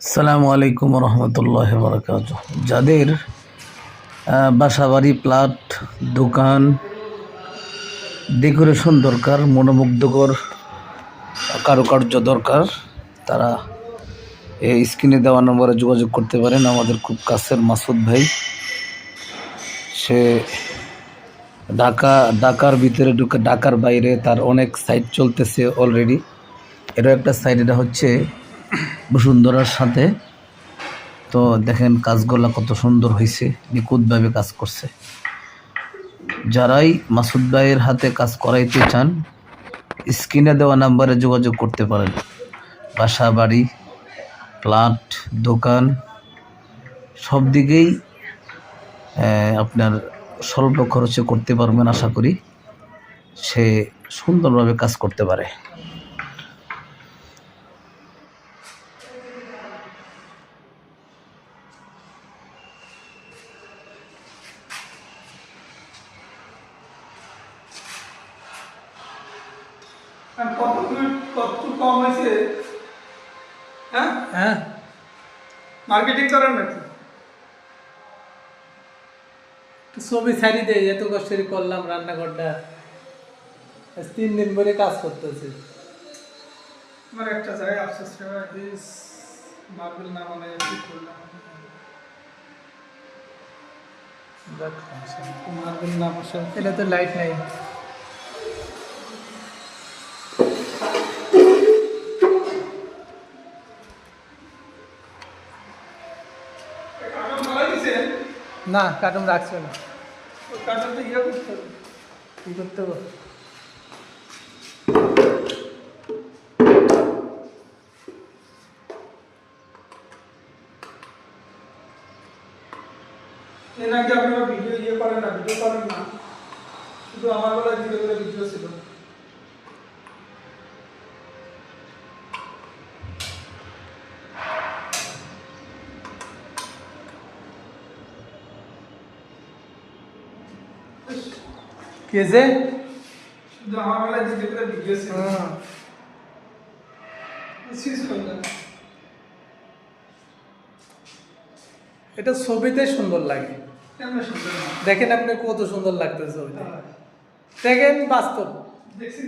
আসসালামু আলাইকুম রহমতুল্লাহ বরকাত যাদের বাসাবাড়ি প্লাট দোকান, ডেকোরেশন দরকার, মনোমুগ্ধকর, কারুকার্য দরকার, তারা এই স্ক্রিনে দেওয়া নম্বরে যোগাযোগ করতে পারেন। আমাদের খুব কাছের মাসুদ ভাই। সে ঢাকা, ঢাকার ভিতরে ঢুকে, ঢাকার বাইরে তার অনেক সাইট চলতেছে অলরেডি এরও একটা সাইট এটা হচ্ছে বসুন্ধরার সাথে। তো দেখেন কাজগুলা কত সুন্দর হয়েছে নিখুঁতভাবে কাজ করছে। যারাই মাসুদ ভাইয়ের হাতে কাজ করাইতে চান, স্ক্রিনে দেওয়া নাম্বারে যোগাযোগ করতে পারেন। বাসা, বাড়ি প্লাট দোকান, সব দিকেই আপনার স্বল্প খরচে করতে পারবেন আশা করি। সে সুন্দরভাবে কাজ করতে পারে। কত মিনিট কত কম হয়েছে? হ্যাঁ? হ্যাঁ। মার্কেটিং করেন নাকি? ছবি ছাড়ি দেয় এত কষ্ট করলাম রান্নাঘরটা। তিন দিন ধরে কাজ করতেছি। আমার একটা জায়গায় আফসোস মার্বেল না মানে কি করলাম। মার্বেল না বসে এটা তো লাইট নাই। না কার্টুন রাখছে না। তো ইয়ে করতে হবে? কি করতে হবে? এ নাকি আপনারা ভিডিও ইয়ে করেন না ভিডিও করেন না। শুধু আমার বেলায় ধীরে ধীরে ভিডিও ছিল কে যে শুধু আমার বেলায় ধীরে ধীরে ভিডিও ছিল হ্যাঁ। শেষ করলাম এটা ছবিতে সুন্দর লাগে। দেখেন আপনি কত সুন্দর লাগতেছে ছবিতে। দেখেন বাস্তব। দেখছি